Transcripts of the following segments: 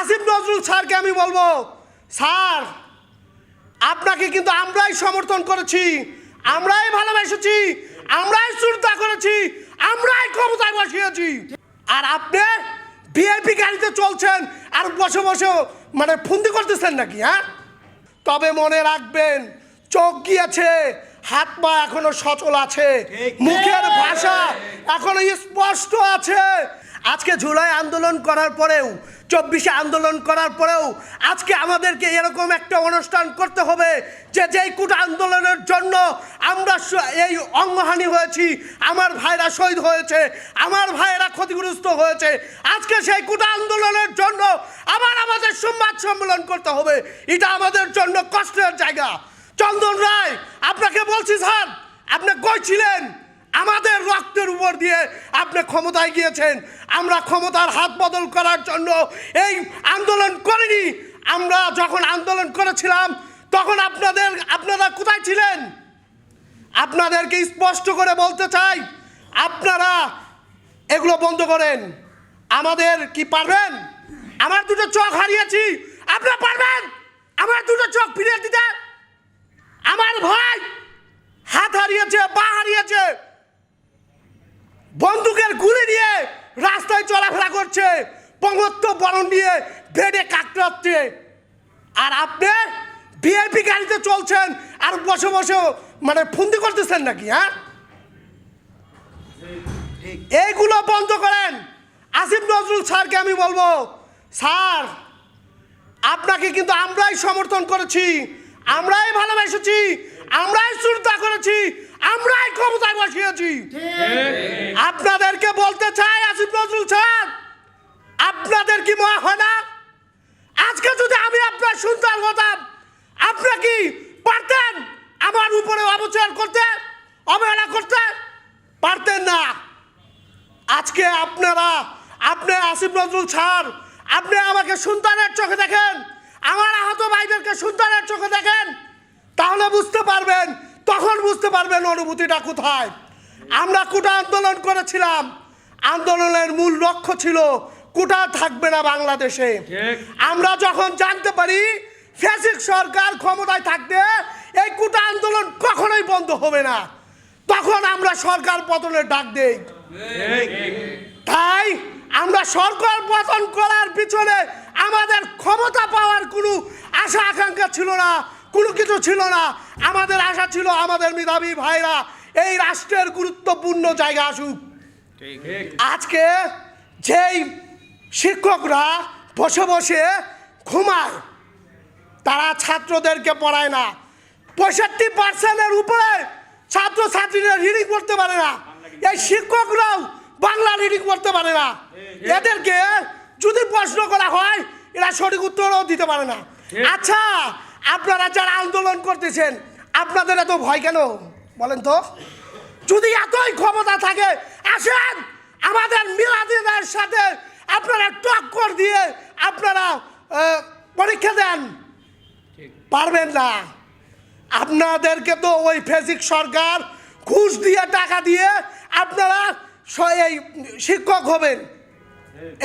আসিফ নজরুল স্যারকে আমি বলব, স্যার, আপনাকে কিন্তু আমরাই সমর্থন করেছি, আমরাই ভালোবেসেছি, আমরাই শ্রদ্ধা করেছি, আমরাই ক্ষমতায় বসিয়েছি। আর আপনি ভিআইপি গাড়িতে চলছেন আর বসে বসে মানে ফন্দি করতেছেন নাকি হ্যাঁ? তবে মনে রাখবেন, চোখ গিয়েছে, হাত পা এখনও সচল আছে, মুখের ভাষা এখনও স্পষ্ট আছে। আজকে জুলাই আন্দোলন করার পরেও চব্বিশে আন্দোলন করার পরেও আজকে আমাদেরকে এরকম একটা অনুষ্ঠান করতে হবে যে যেই কুট আন্দোলনের জন্য আমরা এই অঙ্গহানি হয়েছি, আমার ভাইরা শহীদ হয়েছে, আমার ভাইয়েরা ক্ষতিগ্রস্ত হয়েছে, আজকে সেই কুটা আন্দোলনের জন্য আবার আমাদের সংবাদ সম্মেলন করতে হবে। এটা আমাদের জন্য কষ্টের জায়গা। চন্দন রায়, আপনাকে বলছি স্যার, আপনি কই ছিলেন? আমাদের রক্তের উপর দিয়ে আপনি ক্ষমতায় গিয়েছেন। আমরা ক্ষমতার হাত বদল করার জন্য এই আন্দোলন করিনি। আমরা যখন আন্দোলন করেছিলাম, তখন আপনাদের, আপনারা কোথায় ছিলেন? আপনাদেরকে স্পষ্ট করে বলতে চাই, আপনারা এগুলো বন্ধ করেন। আমাদের কি পারবেন? আমার দুটো চোখ হারিয়েছি। আপনারা পারবেন? আমার দুটো চোখ ফিরিয়ে দিতে। আমার ভাই হাত হারিয়েছে, পা হারিয়েছে। বন্দুকের গুলি নিয়ে রাস্তায় চলাফেরা করছে পঙ্গত্ব বরণ নিয়ে বেডে কাকড়াচ্ছে আর আপনি ভিআইপি গাড়িতে চলছেন আর বসে বসে মানে ফন্দি করতেছেন নাকি হ্যাঁ? এইগুলো বন্ধ করেন। আসিফ নজরুল স্যারকে আমি বলব, স্যার, আপনাকে কিন্তু আমরাই সমর্থন করেছি, আমরাই ভালোবেসেছি, আমরাই শ্রদ্ধা করেছি আমরাই ক্ষমতায় বসিয়েছি। আপনাদেরকে বলতে চাই আসিফ নজরুল স্যার আপনাদের কি মনে হয় না? আজকে যদি আমি আপনার সন্তান হতাম আপনি কি পারতেন আমার উপরে অবচার করতে অবহেলা করতে? পারতেন না। আজকে আপনারা আপনি আসিফ নজরুল স্যার আপনি আমাকে সন্তানের চোখে দেখেন আমার আহত ভাইদেরকে সন্তানের চোখে দেখেন তাহলে বুঝতে পারবেন বুঝতে পারবেন অনুভূতিটা কোথায়। আমরা কোটা আন্দোলন করেছিলাম। আন্দোলনের মূল লক্ষ্য ছিল কোটা থাকবে না বাংলাদেশে। আমরা যখন জানতে পারি ফ্যাসিক সরকার ক্ষমতায় থাকতে এই কোটা আন্দোলন কখনোই বন্ধ হবে না তখন আমরা সরকার পতনের ডাক দেই। তাই আমরা সরকার পতন করার পিছনে আমাদের ক্ষমতা পাওয়ার কোনো আশা আকাঙ্ক্ষা ছিল না। কোনো কিছু ছিল না। আমাদের আশা ছিল আমাদের মেধাবী ভাইরা এই রাষ্ট্রের গুরুত্বপূর্ণ জায়গা আসুক। আজকে যেই শিক্ষকরা বসে বসে ঘুমায়, তারা ছাত্রদেরকে পড়ায় না। পঁয়ষট্টি পার্সেন্টের উপরে ছাত্রছাত্রীরা রিডিং করতে পারে না। এই শিক্ষকরাও বাংলা রিডিং করতে পারে না। এদেরকে যদি প্রশ্ন করা হয়, এরা সঠিক উত্তরও দিতে পারে না। আচ্ছা আপনারা যারা আন্দোলন করতেছেন, আপনাদের এত ভয় কেন? বলেন তো। যদি এতই ক্ষমতা থাকে, আসেন, আমাদের মিলাদিনের সাথে আপনারা টক্কর দিয়ে আপনারা পরীক্ষা দেন। পারবেন না। আপনাদেরকে তো ওই ফেসিক সরকার ঘুষ দিয়ে, টাকা দিয়ে আপনারা এই শিক্ষক হবেন।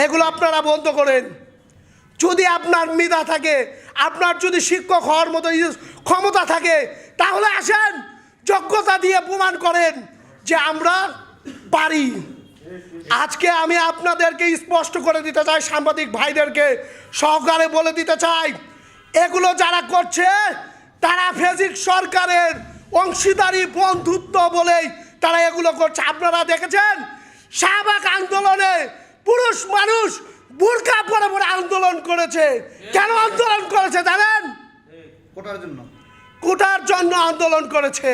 এগুলো আপনারা বন্ধ করেন। যদি আপনার মেধা থাকে, আপনার যদি শিক্ষক হওয়ার মতো ক্ষমতা থাকে, তাহলে আসেন, যোগ্যতা দিয়ে প্রমাণ করেন যে আমরা পারি। আজকে আমি আপনাদেরকে স্পষ্ট করে দিতে চাই, সাংবাদিক ভাইদেরকে সহকারে বলে দিতে চাই, এগুলো যারা করছে, তারা ফেজিক সরকারের অংশীদারি বন্ধুত্ব বলেই তারা এগুলো করছে। আপনারা দেখেছেন, শাহবাগ আন্দোলনে পুরুষ মানুষ বুরকা পরে পরে আন্দোলন করেছে। কেন আন্দোলন করেছে জানেন? কোটার জন্য। কোটার জন্য আন্দোলন করেছে।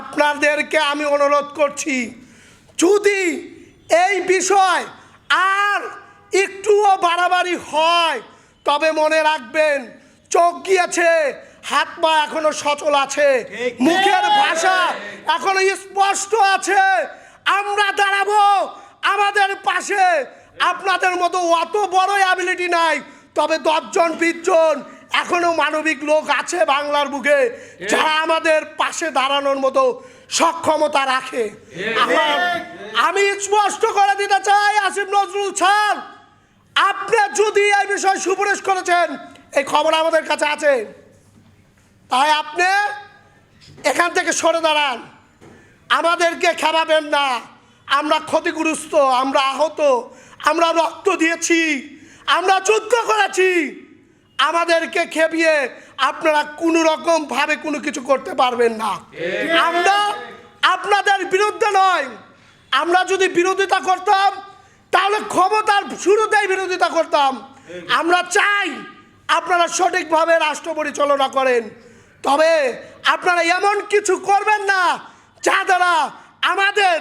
আপনাদেরকে আমি অনুরোধ করছি যদি এই বিষয় আর একটুও বাড়াবাড়ি হয় তবে মনে রাখবেন চোখ গিয়েছে হাত পা এখনও সচল আছে মুখের ভাষা এখনও স্পষ্ট আছে। আমরা দাঁড়াবো আপনাদের মতো অত বড় অ্যাবিলিটি নাই। তবে দশজন বিশজন এখনও মানবিক লোক আছে বাংলার বুকে যারা আমাদের পাশে দাঁড়ানোর মতো সক্ষমতা রাখে। আমার আমি স্পষ্ট করে দিতে চাই আসিফ নজরুল স্যার আপনি যদি এই বিষয়ে সুপারিশ করেছেন এই খবর আমাদের কাছে আছে। তাই আপনি এখান থেকে সরে দাঁড়ান। আমাদেরকে খেপাবেন না। আমরা ক্ষতিগ্রস্ত আমরা আহত। আমরা রক্ত দিয়েছি আমরা যুদ্ধ করেছি। আমাদেরকে খেপিয়ে আপনারা কোনো রকম ভাবে কোনো কিছু করতে পারবেন না। আমরা আপনাদের বিরুদ্ধে নয়। আমরা যদি বিরোধিতা করতাম তাহলে ক্ষমতার শুরুতেই বিরোধিতা করতাম। আমরা চাই আপনারা সঠিকভাবে রাষ্ট্র পরিচালনা করেন। তবে আপনারা এমন কিছু করবেন না যা দ্বারা আমাদের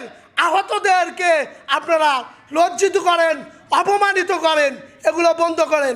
আহতদেরকে আপনারা লজ্জিত করেন অপমানিত করেন এগুলো বন্ধ করেন।